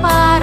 para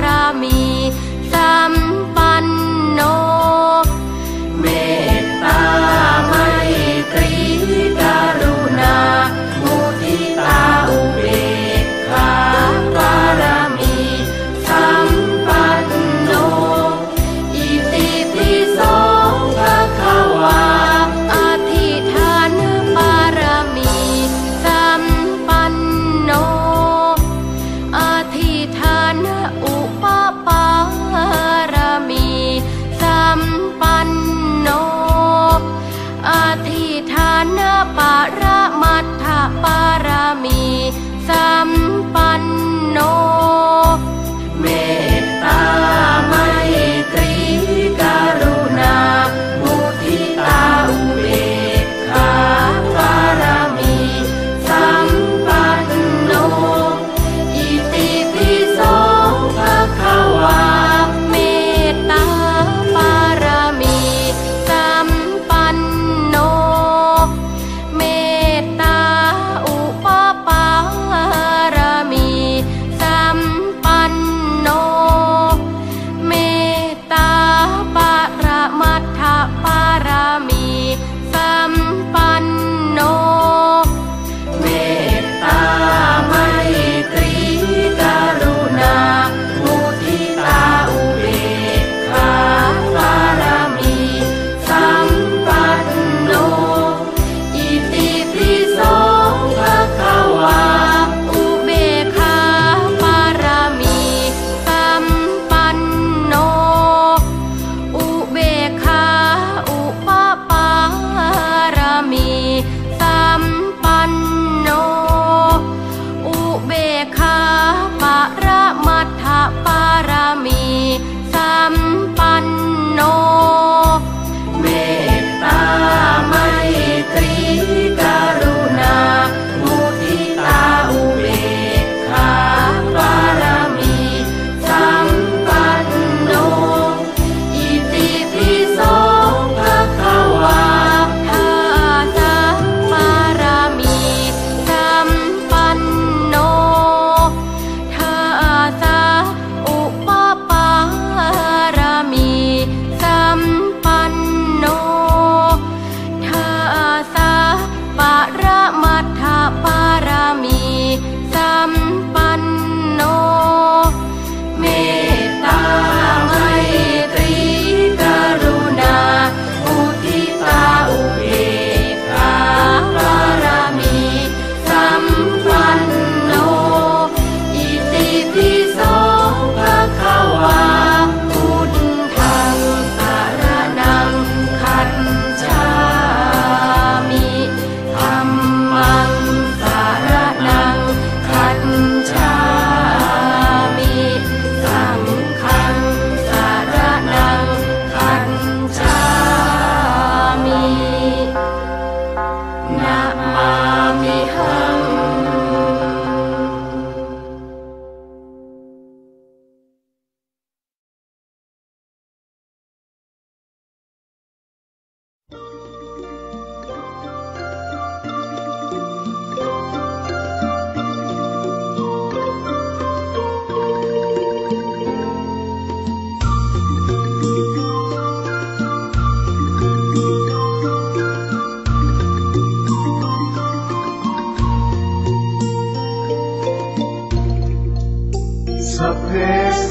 สัพเพ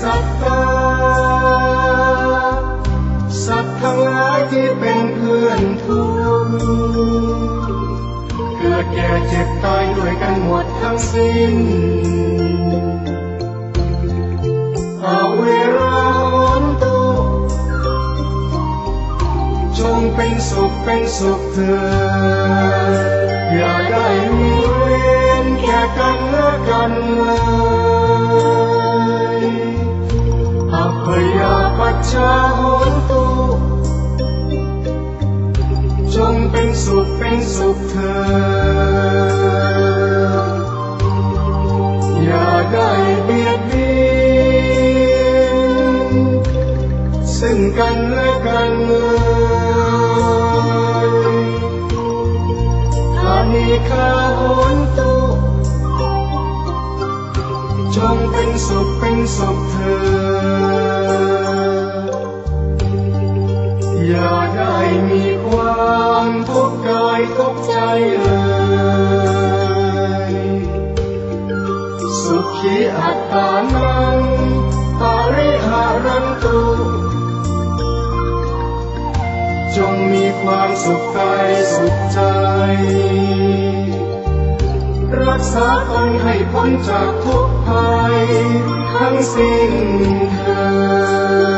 สัตตา สัตว์ทั้งหลายที่เป็นเพื่อนทุกเกิดแก่เจ็บตายด้วยกันหมดทั้งสิ้นอาเวราหนตุจงเป็นสุขเป็นสุขเถิดอย่าได้มีเวรแก่กันและกันเลย cha hôn tu. Trong bên sụp bên sụp thơ nhà đại biết đi xin căn nơi căn nơi ani kha hôn tu. Trong binh sục binh sụp thơ อย่าได้มีความทุกข์กายทุกข์ใจเลย สุขีอัตตานังปาริหารันตุ จงมีความสุขกายสุขใจ รักษาตนให้พ้นจากทุกภัย ทั้งสิ้นเธอ